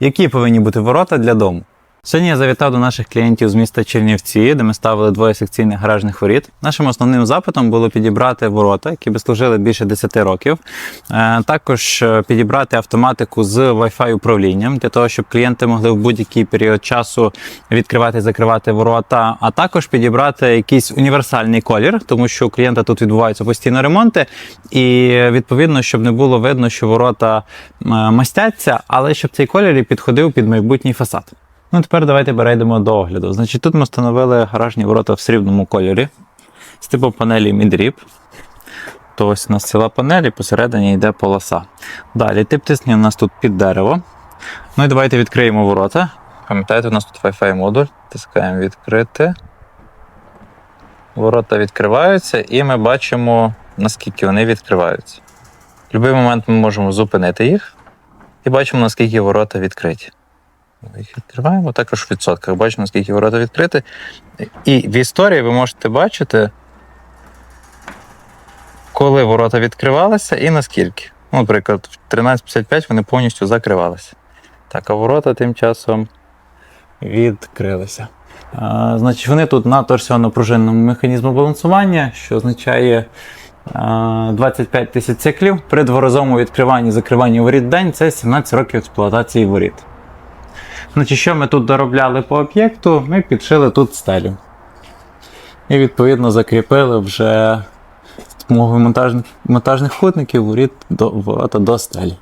Які повинні бути ворота для дому? Сьогодні я завітав до наших клієнтів з міста Чернівці, де ми ставили двоє секційних гаражних воріт. Нашим основним запитом було підібрати ворота, які би служили більше 10 років. Е, Також е, підібрати автоматику з Wi-Fi управлінням для того, щоб клієнти могли в будь-який період часу відкривати і закривати ворота, а також підібрати якийсь універсальний колір, тому що у клієнта тут відбуваються постійно ремонти, і відповідно, щоб не було видно, що ворота е, мастяться, але щоб цей колір і підходив під майбутній фасад. Ну, тепер давайте перейдемо до огляду. Значить, тут ми встановили гаражні ворота в срібному кольорі з типу панелі Midrip. То ось у нас ціла панель і посередині йде полоса. Далі тип тисні у нас тут під дерево. Ну і давайте відкриємо ворота. Пам'ятаєте, у нас тут Wi-Fi модуль. Тискаємо відкрити. Ворота відкриваються, і ми бачимо, наскільки вони відкриваються. В будь-який момент ми можемо зупинити їх і бачимо, наскільки ворота відкриті. Їх відкриваємо також в відсотках. Бачимо, наскільки ворота відкриті. І в історії ви можете бачити, коли ворота відкривалися і наскільки. Ну, Наприклад, в 13.55 вони повністю закривалися. Так, а ворота тим часом відкрилися. А, значить, вони тут на торсіонно-пружинному механізму балансування, що означає 25 тисяч циклів. При дворазовому відкриванні закриванні воріт в день це 17 років експлуатації воріт. Значить, що ми тут доробляли по об'єкту? Ми підшили тут стелю. І відповідно закріпили вже з допомогою монтажних, монтажних ходників воріт до, ворота до стелі.